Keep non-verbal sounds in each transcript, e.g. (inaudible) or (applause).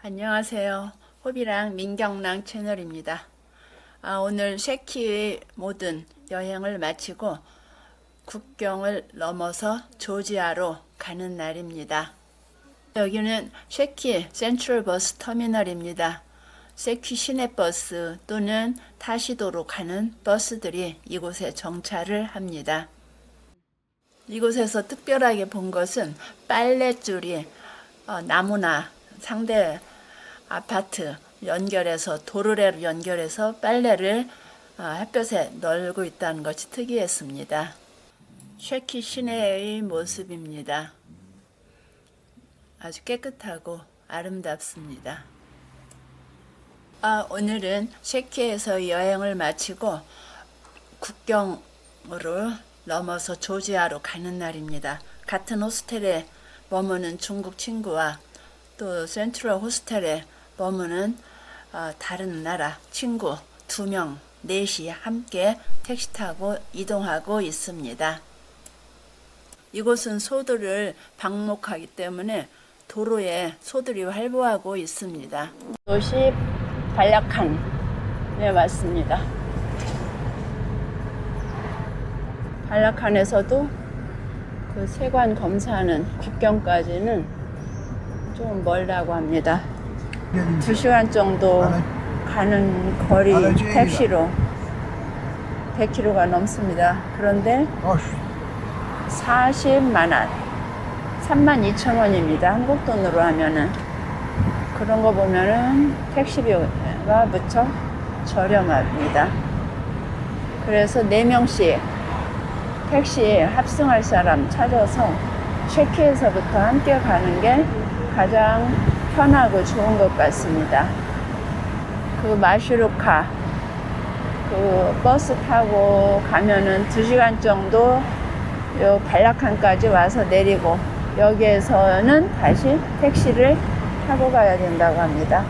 안녕하세요. 호비랑 민경랑 채널입니다. 아, 오늘 쉐키의 모든 여행을 마치고 국경을 넘어서 조지아로 가는 날입니다. 여기는 쉐키 센트럴 버스 터미널입니다. 쉐키 시내버스 또는 타시도로 가는 버스들이 이곳에 정차를 합니다. 이곳에서 특별하게 본 것은 빨랫줄이 어, 나무나 상대 아파트 연결해서 도로를 연결해서 빨래를 어, 햇볕에 널고 있다는 것이 특이했습니다. 쉐키 시내의 모습입니다. 아주 깨끗하고 아름답습니다. 아, 오늘은 쉐키에서 여행을 마치고 국경으로 넘어서 조지아로 가는 날입니다. 같은 호스텔에 머무는 중국 친구와 또 센트럴 호스텔에 머무는 어, 다른 나라 친구 두 명, 넷이 함께 택시 타고 이동하고 있습니다. 이곳은 소들을 방목하기 때문에 도로에 소들이 활보하고 있습니다. 도시 발라칸에 왔습니다. 발라칸에서도 그 세관 검사하는 국경까지는 좀 멀다고 합니다. 두 시간 정도 가는 거리 택시로 100km가 넘습니다. 그런데 40만 원, 3만 2천 원입니다. 한국 돈으로 하면은 그런 거 보면은 택시비가 무척 저렴합니다. 그래서 4명씩 택시 합승할 사람 찾아서 쉐키에서부터 함께 가는 게 가장 편하고 좋은 것 같습니다. 그 마슈루카 그 버스 타고 가면은 2시간 정도 요 발라칸까지 와서 내리고 여기에서는 다시 택시를 타고 가야 된다고 합니다.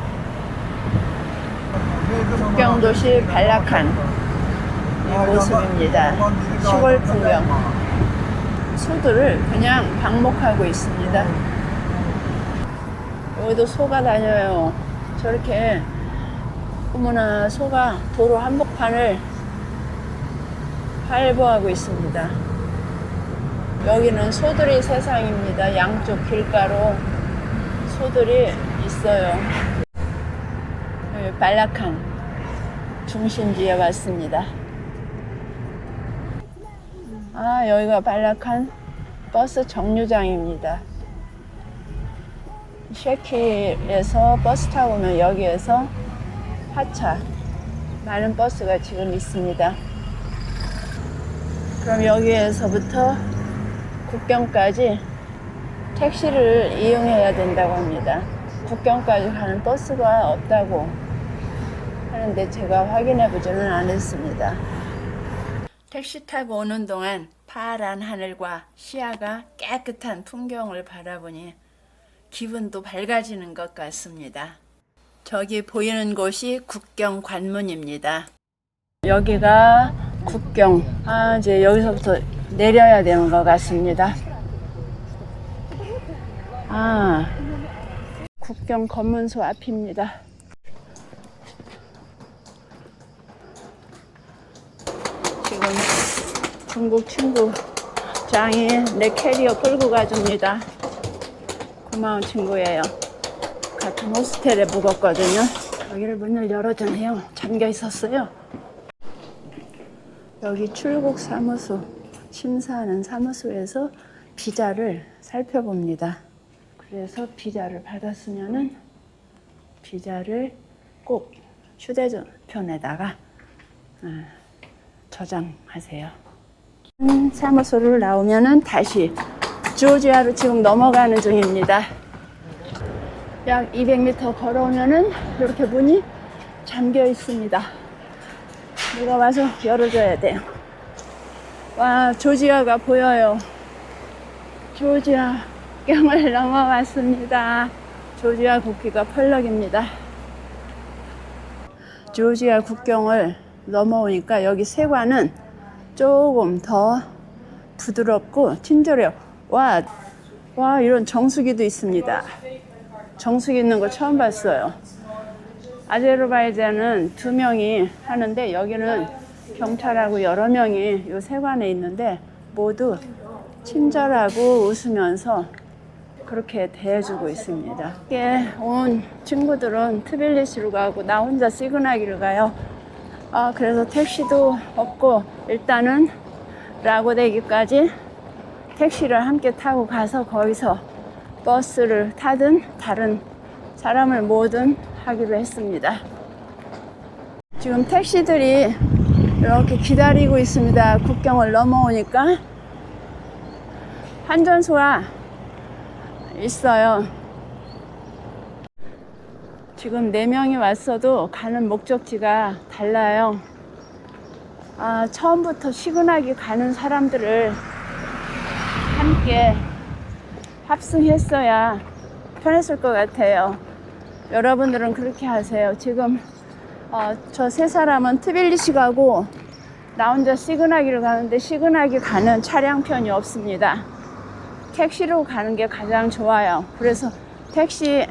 국경도시 발라칸 이 모습입니다. 시골 풍경. 소들을 그냥 방목하고 있습니다. 여기도 소가 다녀요. 저렇게 어머나 소가 도로 한복판을 활보하고 있습니다. 여기는 소들이 세상입니다. 양쪽 길가로 소들이 있어요. 여기 발라칸 중심지에 왔습니다. 아, 여기가 발라칸 버스 정류장입니다. 쉐키에서 버스 타고 오면 여기에서 하차 많은 버스가 지금 있습니다. 그럼 여기에서부터 국경까지 택시를 이용해야 된다고 합니다. 국경까지 가는 버스가 없다고 하는데 제가 확인해 보지는 않았습니다. 택시 타고 오는 동안 파란 하늘과 시야가 깨끗한 풍경을 바라보니 기분도 밝아지는 것 같습니다. 저기 보이는 곳이 국경 관문입니다. 여기가 국경. 아, 이제 여기서부터 내려야 되는 것 같습니다. 아, 국경 검문소 앞입니다. 지금 중국 친구 장이 내 캐리어 끌고 가줍니다. 고마운 친구예요. 같은 호스텔에 묵었거든요. 여기를 문을 열어주네요. 잠겨 있었어요. 여기 출국 사무소, 심사하는 사무소에서 비자를 살펴봅니다. 그래서 비자를 받았으면은 비자를 꼭 휴대전편에다가 아, 저장하세요. 음, 사무소를 나오면은 다시 조지아로 지금 넘어가는 중입니다. 약 200m 걸어오면은 이렇게 문이 잠겨 있습니다. 누가 와서 열어줘야 돼요. 와, 조지아가 보여요. 조지아 국경을 (laughs) 넘어왔습니다. 조지아 국기가 펄럭입니다. 조지아 국경을 넘어오니까 여기 세관은 조금 더 부드럽고 친절해요. 와, 와, 이런 정수기도 있습니다. 정수기 있는 거 처음 봤어요. 아제르바이잔은 두 명이 하는데 여기는 경찰하고 여러 명이 요 세관에 있는데 모두 친절하고 웃으면서 그렇게 대해주고 있습니다. 이게 온 친구들은 트빌리시로 가고 나 혼자 시그나기를 가요. 아 그래서 택시도 없고 일단은 라고대기까지 택시를 함께 타고 가서 거기서 버스를 타든 다른 사람을 모든 하기로 했습니다. 지금 택시들이 이렇게 기다리고 있습니다. 국경을 넘어오니까 환전소가 있어요. 지금 네 명이 왔어도 가는 목적지가 달라요. 아, 처음부터 시그나기 가는 사람들을 함께 합승했어야 편했을 것 같아요. 여러분들은 그렇게 하세요. 지금 어, 저 세 사람은 트빌리시 가고 나 혼자 시그나기를 가는데 시그나기 가는 차량편이 없습니다. 택시로 가는 게 가장 좋아요. 그래서 택시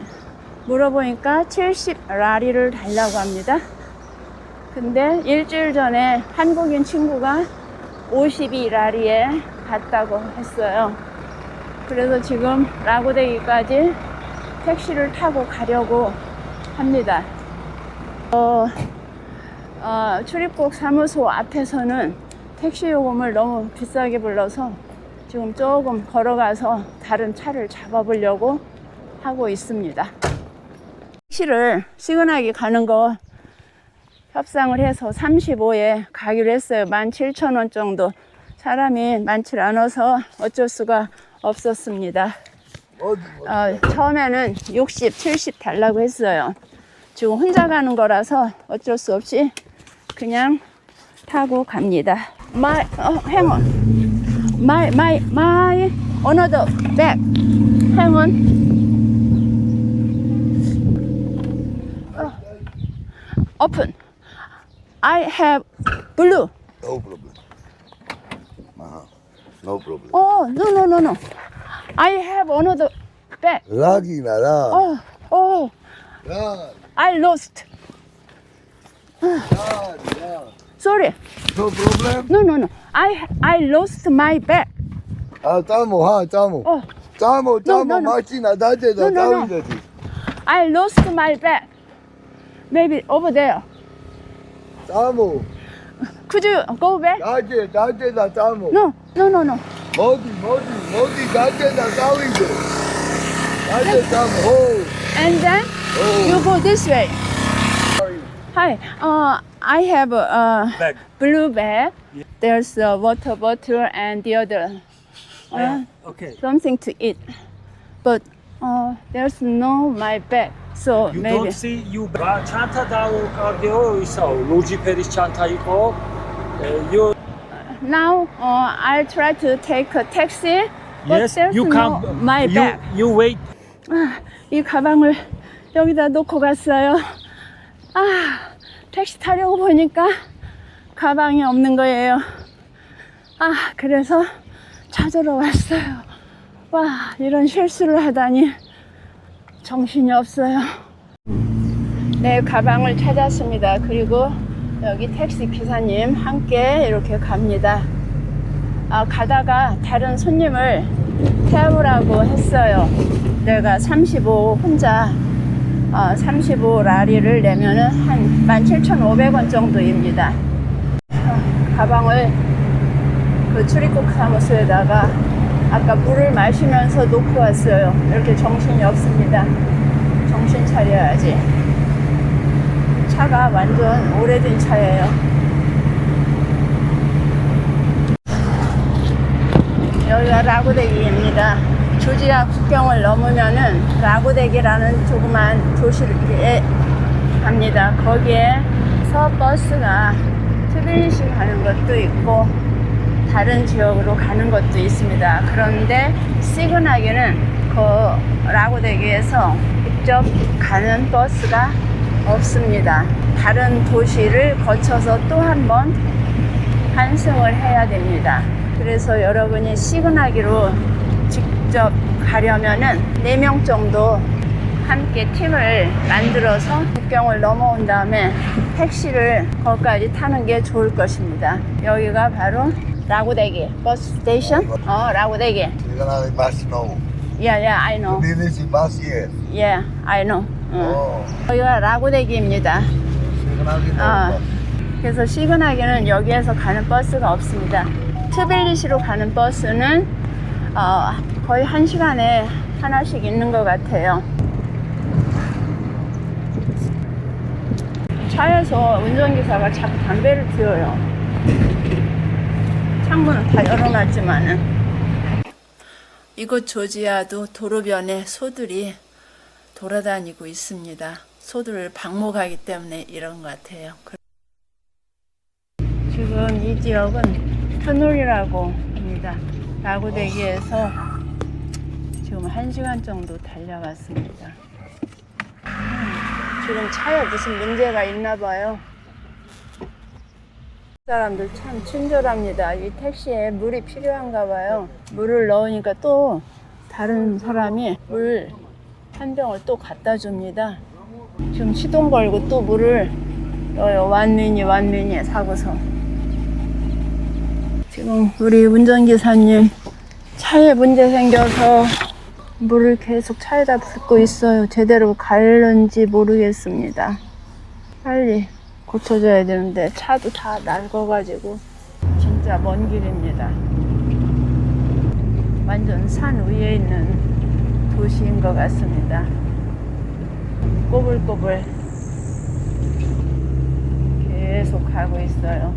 물어보니까 70 라리를 달라고 합니다. 근데 일주일 전에 한국인 친구가 52 라리에 갔다고 했어요. 그래서 지금 라고대기까지 택시를 타고 가려고 합니다. 어, 어, 출입국 사무소 앞에서는 택시 요금을 너무 비싸게 불러서 지금 조금 걸어가서 다른 차를 잡아보려고 하고 있습니다. 택시를 시그나기 가는 거 협상을 해서 35에 가기로 했어요. 17,000원 정도. 사람이 많지 않아서 어쩔 수가 없었습니다. 어, 처음에는 60, 70 달라고 했어요. 지금 혼자 가는 거라서 어쩔 수 없이 그냥 타고 갑니다. My, 어, hang on. My, my, my, another bag. Hang on. 어, open. I have blue. No problem. Uh-huh. No problem. Oh, no, no, no, no. I have another bag. 락이 나라. Oh, oh, 락, I lost. 락, 락. Sorry. No problem. No, no, no. I I lost my bag. 아, 짜모, 하, 짜모. Oh, 짜모, 짜모, no, no. 마치나, 다제다, No, no, no. 짜위다지. I lost my bag. Maybe over there. 짜모, Could you go back? 다제, 다제다, 짜모. No, no, no, no. 어디, 어디, 어디, 다제다, 짜위다. 다제, 짜모, 호. And then 호. you go this way. Sorry. Hi. Uh, I have a uh, bag. blue bag. There's a water bottle and the other uh, Okay. something to eat. But uh, there's no my bag. So You maybe. don't see you. 아, 있어. 로지 페리스 찬타 있고. 에, you Now uh, I'll try to take a taxi. But yes, there's you no come. my you, bag. You wait. 아, 이 가방을 여기다 놓고 갔어요. 아, 택시 타려고 보니까 가방이 없는 거예요. 아, 그래서 찾으러 왔어요. 와, 이런 실수를 하다니 정신이 없어요. 네, 가방을 찾았습니다. 그리고 여기 택시 기사님 함께 이렇게 갑니다. 아, 가다가 다른 손님을 태우라고 했어요. 내가 35 혼자 어, 35 라리를 내면은 한 17,500원 정도입니다. 어, 가방을 그 출입국 사무소에다가 아까 물을 마시면서 놓고 왔어요. 이렇게 정신이 없습니다. 정신 차려야지. 차가 완전 오래된 차예요. 여기가 라구대기입니다. 조지아 국경을 넘으면은 라구대기라는 조그만 도시에 갑니다. 거기에서 버스가 트빌리시 가는 것도 있고 다른 지역으로 가는 것도 있습니다. 그런데 시그나기는 그 라구대기에서 직접 가는 버스가 없습니다. 다른 도시를 거쳐서 또 한 번 환승을 해야 됩니다. 그래서 여러분이 시그나기로 직접 가려면은 4명 정도 함께 팀을 만들어서 국경을 넘어온 다음에 택시를 거기까지 타는 게 좋을 것입니다. 여기가 바로 라구대기 버스 스테이션. 어, 라구대기. 시그널이 맛이 no. Yeah, yeah, I know. 비니시 맛이에. Yeah, I know. 어. 어. 여기가 라구대기입니다. 시그널이 no. 아. 그래서 시그나게는 여기에서 가는 버스가 없습니다. 트빌리시로 가는 버스는 어, 거의 한 시간에 하나씩 있는 것 같아요. 차에서 운전기사가 자꾸 담배를 피워요. 창문은 다 열어놨지만은. 이곳 조지아도 도로변에 소들이 돌아다니고 있습니다. 소들을 방목하기 때문에 이런 것 같아요. 지금 이 지역은 터널이라고 합니다. 라구대기에서 지금 한 시간 정도 달려갔습니다. 음, 지금 차에 무슨 문제가 있나 봐요. 사람들 참 친절합니다. 이 택시에 물이 필요한가 봐요. 물을 넣으니까 또 다른 사람이 물 한 병을 또 갖다 줍니다. 지금 시동 걸고 또 물을 넣어요. 완미니 완미니 사고서. 지금 우리 운전기사님 차에 문제 생겨서 물을 계속 차에다 붓고 있어요. 제대로 갈는지 모르겠습니다. 빨리 고쳐줘야 되는데 차도 다 낡아가지고 진짜 먼 길입니다. 완전 산 위에 있는 도시인 것 같습니다. 꼬불꼬불 계속 가고 있어요.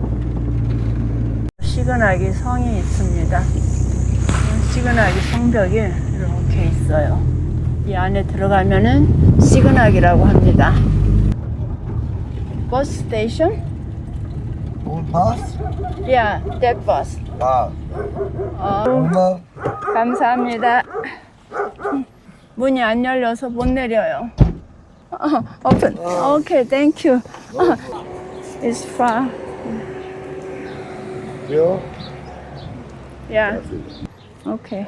시그나기 성이 있습니다. 시그나기 성벽이 이렇게 있어요. 이 안에 들어가면은 시그나기라고 합니다. 버스 스테이션? 올 파스? 야, that bus. 아. 어, 얼마? 감사합니다. 문이 안 열려서 못 내려요. 어, open. Okay, thank you. 어, It's far. 요? Yeah. Okay.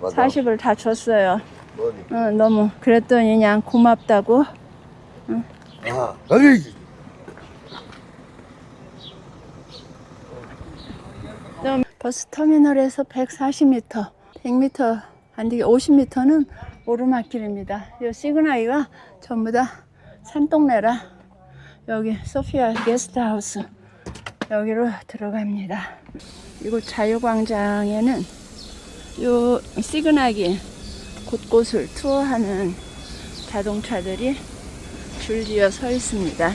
맞아. 40을 다 줬어요. 뭐니? 어, 너무 그랬더니 그냥 고맙다고. 아. 여기. 버스 터미널에서 140m, 100m, 안 되게 50m는 오르막길입니다. 이 시그나이가 전부 다 산동네라 여기 소피아 게스트하우스 여기로 들어갑니다. 이곳 자유광장에는 이 시그나기 곳곳을 투어하는 자동차들이 줄지어 서 있습니다.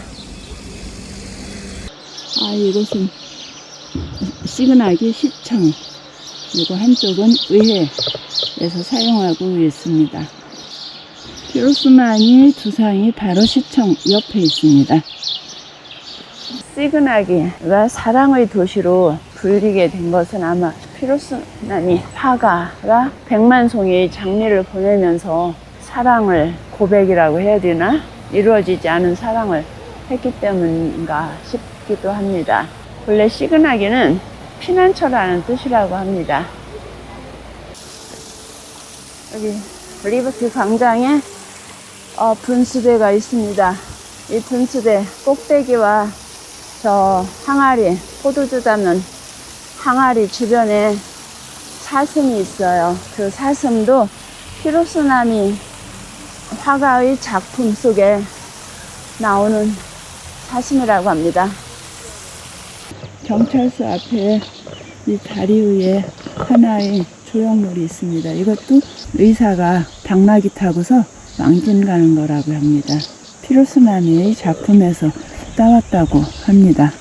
아, 이곳은 시그나기 시청 그리고 한쪽은 의회에서 사용하고 있습니다. 피로스마니 두상이 바로 시청 옆에 있습니다. 시그나기가 사랑의 도시로 불리게 된 것은 아마 피로스마니 화가가 백만송이의 장미를 보내면서 사랑을 고백이라고 해야 되나? 이루어지지 않은 사랑을 했기 때문인가 싶기도 합니다. 원래 시그나기는 피난처라는 뜻이라고 합니다. 여기 리버티 광장에 어, 분수대가 있습니다. 이 분수대 꼭대기와 저 항아리, 포도주 담는 항아리 주변에 사슴이 있어요. 그 사슴도 히로스나미 화가의 작품 속에 나오는 사슴이라고 합니다. 경찰서 앞에 이 다리 위에 하나의 조형물이 있습니다. 이것도 의사가 당나귀 타고서 왕진 가는 거라고 합니다. 피로스마니의 작품에서 따왔다고 합니다.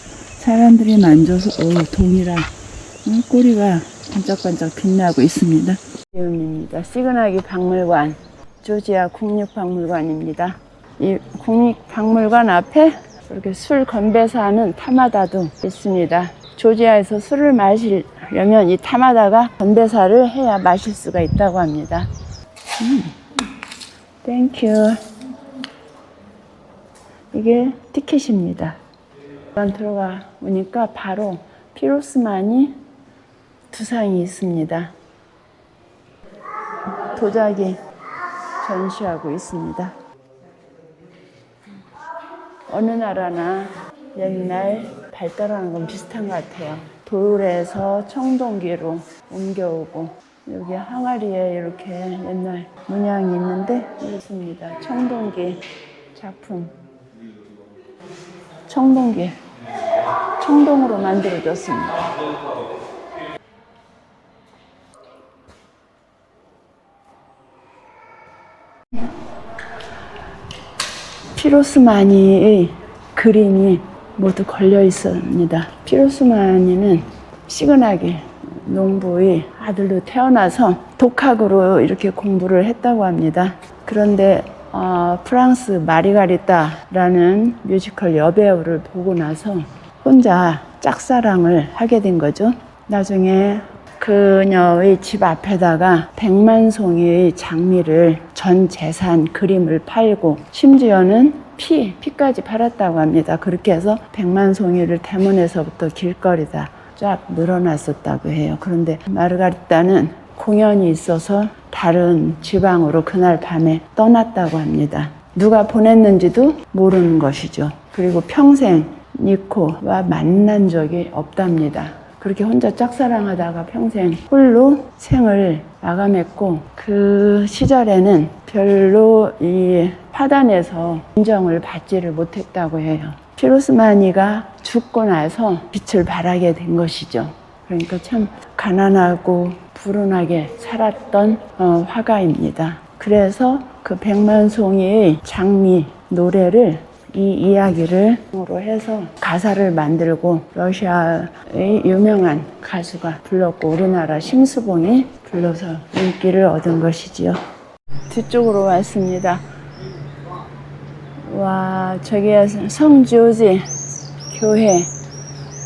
사람들이 만져서 오 동이라 어, 꼬리가 반짝반짝 빛나고 있습니다. 지음입니다. 시그나기 박물관, 조지아 국립박물관입니다. 이 국립박물관 앞에 이렇게 술 건배사하는 타마다도 있습니다. 조지아에서 술을 마시려면 이 타마다가 건배사를 해야 마실 수가 있다고 합니다. 음. 땡큐. 이게 티켓입니다. 일단 들어가 보니까 바로 피로스만이 두상이 있습니다. 도자기 전시하고 있습니다. 어느 나라나 옛날 발달하는 건 비슷한 것 같아요. 돌에서 청동기로 옮겨오고 여기 항아리에 이렇게 옛날 문양이 있는데 있습니다. 청동기 작품. 청동기. 청동으로 만들어졌습니다. 피로스마니의 그림이 모두 걸려 있습니다. 피로스마니는 시그나기 농부의 아들로 태어나서 독학으로 이렇게 공부를 했다고 합니다. 그런데 어, 프랑스 마리가리따라는 뮤지컬 여배우를 보고 나서 혼자 짝사랑을 하게 된 거죠. 나중에 그녀의 집 앞에다가 백만 송이의 장미를 전 재산 그림을 팔고 심지어는 피, 피까지 팔았다고 합니다. 그렇게 해서 백만 송이를 대문에서부터 길거리다 쫙 늘어났었다고 해요. 그런데 마르가리따는 공연이 있어서 다른 지방으로 그날 밤에 떠났다고 합니다. 누가 보냈는지도 모르는 것이죠. 그리고 평생 니코와 만난 적이 없답니다. 그렇게 혼자 짝사랑하다가 평생 홀로 생을 마감했고 그 시절에는 별로 이 파단에서 인정을 받지를 못했다고 해요. 피로스마니가 죽고 나서 빛을 발하게 된 것이죠. 그러니까 참 가난하고 불운하게 살았던 어, 화가입니다. 그래서 그 백만송이의 장미 노래를 이 이야기를 으로 해서 가사를 만들고 러시아의 유명한 가수가 불렀고 우리나라 심수봉이 불러서 인기를 얻은 것이지요. 뒤쪽으로 왔습니다. 와, 저기에 성조지 교회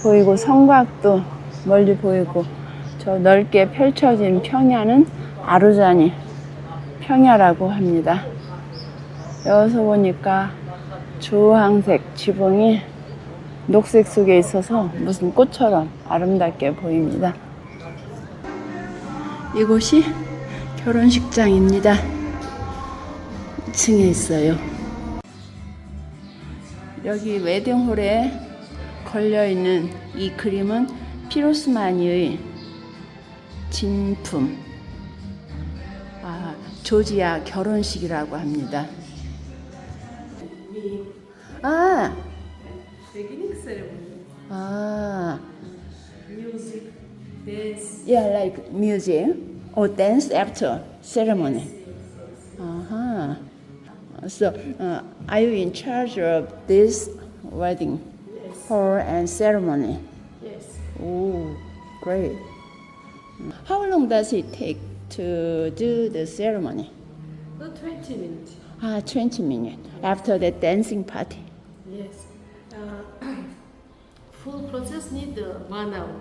보이고 성곽도 멀리 보이고 저 넓게 펼쳐진 평야는 아루자니 평야라고 합니다. 여기서 보니까 주황색 지붕이 녹색 속에 있어서 무슨 꽃처럼 아름답게 보입니다. 이곳이 결혼식장입니다. 2층에 있어요. 여기 웨딩홀에 걸려 있는 이 그림은 피로스마니의 진품, 아, 조지아 결혼식이라고 합니다. 아, beginning ceremony. 아, Music, dance. yeah, like music or dance after ceremony. Uh-huh. So, uh, are you in charge of this wedding hall and ceremony? Yes. Oh, great. How long does it take to do the ceremony? The 20 minutes. Ah, 20 minutes after the dancing party. Yes. Uh, full process need uh, one hour.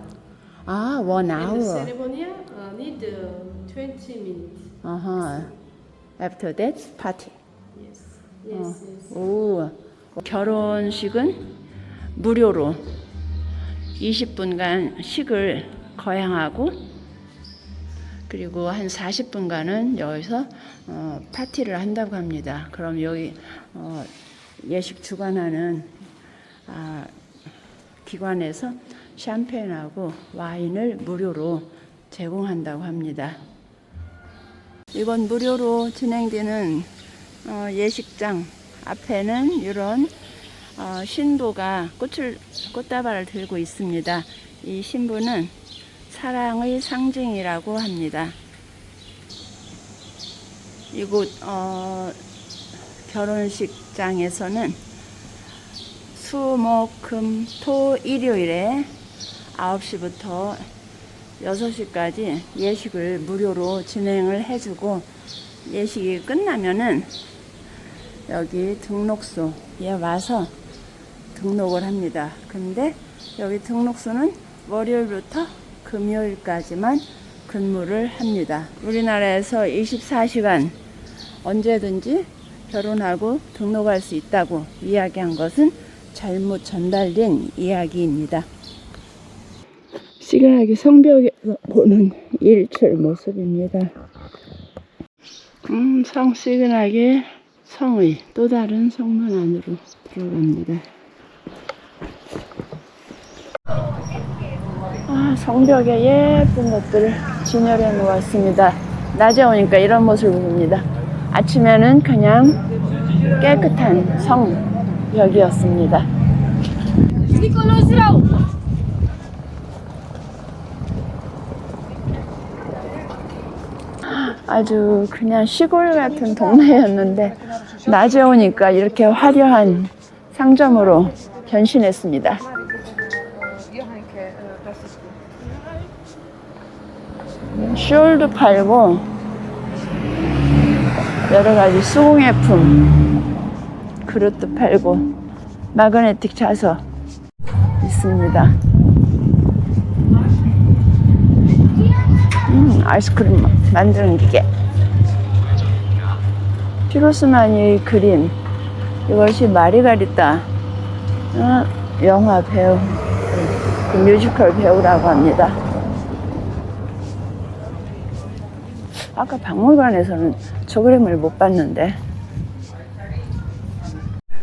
Ah, one And the hour. ceremony uh, need uh, 20 minutes. Uh-huh. After that, party. Yes. Yes. yes. 오, 결혼식은 무료로 20분간 식을 거행하고 그리고 한 40분간은 여기서 어, 파티를 한다고 합니다. 그럼 여기 어, 예식 주관하는 아, 기관에서 샴페인하고 와인을 무료로 제공한다고 합니다. 이번 무료로 진행되는 어, 예식장 앞에는 이런 어, 신부가 꽃을 꽃다발을 들고 있습니다. 이 신부는 사랑의 상징이라고 합니다. 이곳 어, 결혼식장에서는 수, 목, 금, 토, 일요일에 9시부터 6시까지 예식을 무료로 진행을 해주고 예식이 끝나면은 여기 등록소에 와서 등록을 합니다. 근데 여기 등록소는 월요일부터 금요일까지만 근무를 합니다. 우리나라에서 24시간 언제든지 결혼하고 등록할 수 있다고 이야기한 것은 잘못 전달된 이야기입니다. 시간하게 성벽에서 보는 일출 모습입니다. 음, 성 시그나게 성의 또 다른 성문 안으로 들어갑니다. 아, 성벽에 예쁜 것들을 진열해 놓았습니다. 낮에 오니까 이런 모습을 봅니다. 아침에는 그냥 깨끗한 성벽이었습니다. 아주 그냥 시골 같은 동네였는데 낮에 오니까 이렇게 화려한 상점으로 변신했습니다. 숄도 팔고 여러 가지 수공예품 그릇도 팔고 마그네틱 자서 있습니다. 음, 아이스크림 만드는 기계. 피로스만이 그린 이것이 마리가리타 어, 영화 배우 그 뮤지컬 배우라고 합니다. 아까 박물관에서는 저 그림을 못 봤는데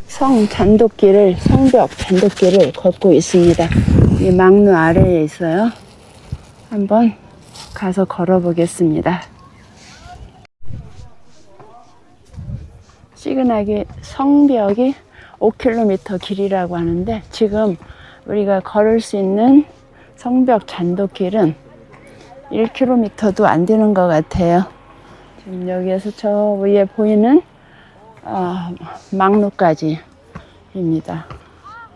성 잔돗길을 성벽 잔돗길을 걷고 있습니다. 이 막루 아래에 있어요. 한번 가서 걸어보겠습니다. 시그나기 성벽이 5km 길이라고 하는데 지금 우리가 걸을 수 있는 성벽 잔돗길은 1km도 안 되는 것 같아요. 지금 여기에서 저 위에 보이는 어, 막루까지입니다.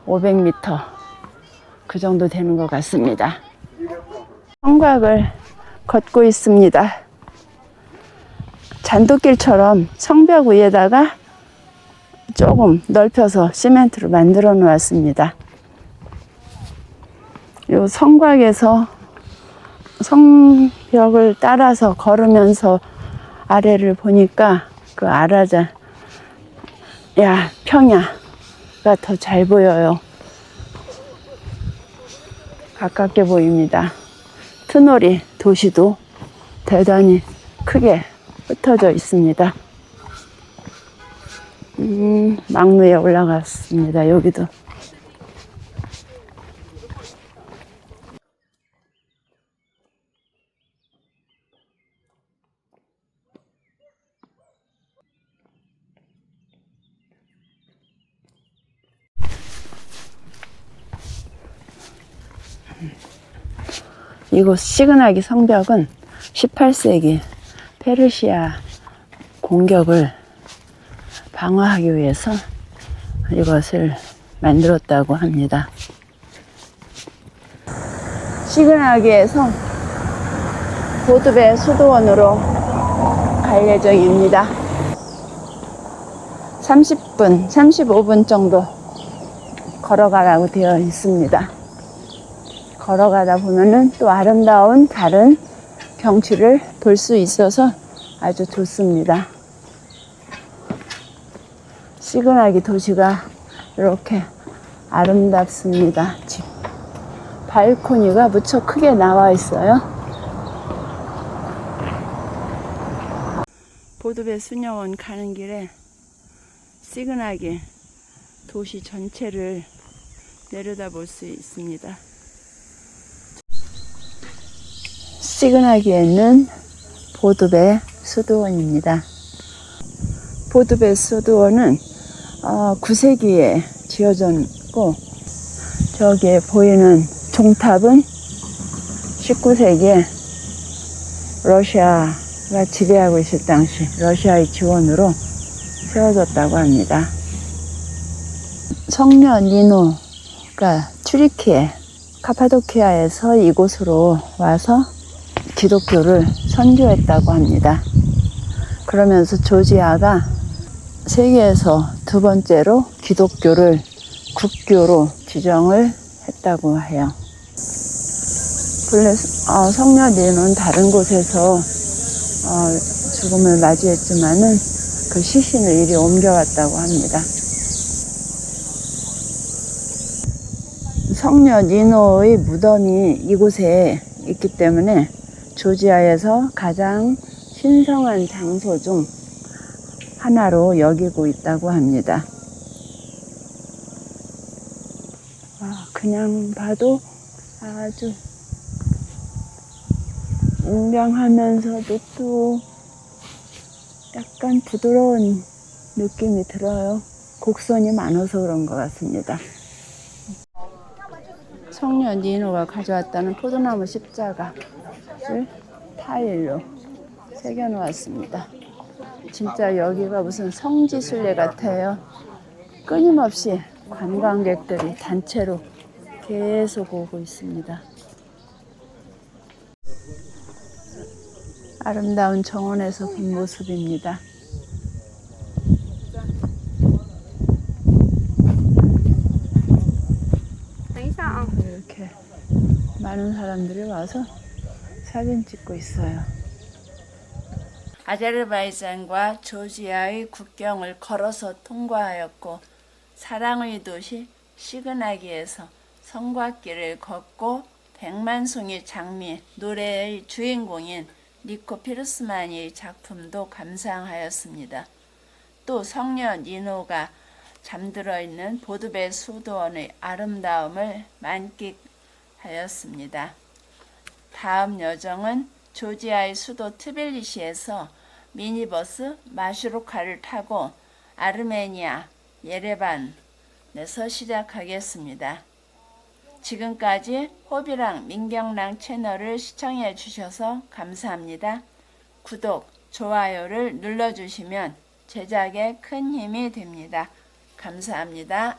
500m 그 정도 되는 것 같습니다. 성곽을 걷고 있습니다. 잔돗길처럼 성벽 위에다가 조금 넓혀서 시멘트로 만들어 놓았습니다. 요 성곽에서 성벽을 따라서 걸으면서 아래를 보니까 그 아라자, 야, 평야가 더 잘 보여요. 가깝게 보입니다. 트놀이 도시도 대단히 크게 흩어져 있습니다. 음, 막루에 올라갔습니다. 여기도. 이곳 시그나기 성벽은 18세기 페르시아 공격을 방어하기 위해서 이것을 만들었다고 합니다. 시그나기의 성 보드베 수도원으로 갈 예정입니다. 30분, 35분 정도 걸어가라고 되어 있습니다. 걸어가다 보면은 또 아름다운 다른 경치를 볼 수 있어서 아주 좋습니다. 시그나기 도시가 이렇게 아름답습니다. 집 발코니가 무척 크게 나와 있어요. 보드베 수녀원 가는 길에 시그나기 도시 전체를 내려다볼 수 있습니다. 시그나기에는 보드베 수도원입니다. 보드베 수도원은 어, 9세기에 지어졌고 저기에 보이는 종탑은 19세기에 러시아가 지배하고 있을 당시 러시아의 지원으로 세워졌다고 합니다. 성녀 니노가 튀르키에 카파도키아에서 이곳으로 와서 기독교를 선교했다고 합니다. 그러면서 조지아가 세계에서 두 번째로 기독교를 국교로 지정을 했다고 해요. 본래 어, 성녀 니노는 다른 곳에서 어, 죽음을 맞이했지만은 그 시신을 이리 옮겨왔다고 합니다. 성녀 니노의 무덤이 이곳에 있기 때문에 조지아에서 가장 신성한 장소 중 하나로 여기고 있다고 합니다. 와, 그냥 봐도 아주 웅장하면서도 또 약간 부드러운 느낌이 들어요. 곡선이 많아서 그런 것 같습니다. 청년 니노가 가져왔다는 포도나무 십자가 를 타일로 새겨 놓았습니다. 진짜 여기가 무슨 성지순례 같아요. 끊임없이 관광객들이 단체로 계속 오고 있습니다. 아름다운 정원에서 본 모습입니다. 이렇게 많은 사람들이 와서 사진 찍고 있어요. 아제르바이잔과 조지아의 국경을 걸어서 통과하였고 사랑의 도시 시그나기에서 성곽길을 걷고 백만송이 장미 노래의 주인공인 니코 피르스만의 작품도 감상하였습니다. 또 성녀 니노가 잠들어 있는 보드베 수도원의 아름다움을 만끽하였습니다. 다음 여정은 조지아의 수도 트빌리시에서 미니버스 마슈로카를 타고 아르메니아 예레반에서 시작하겠습니다. 지금까지 호비랑 민경랑 채널을 시청해 주셔서 감사합니다. 구독, 좋아요를 눌러주시면 제작에 큰 힘이 됩니다. 감사합니다.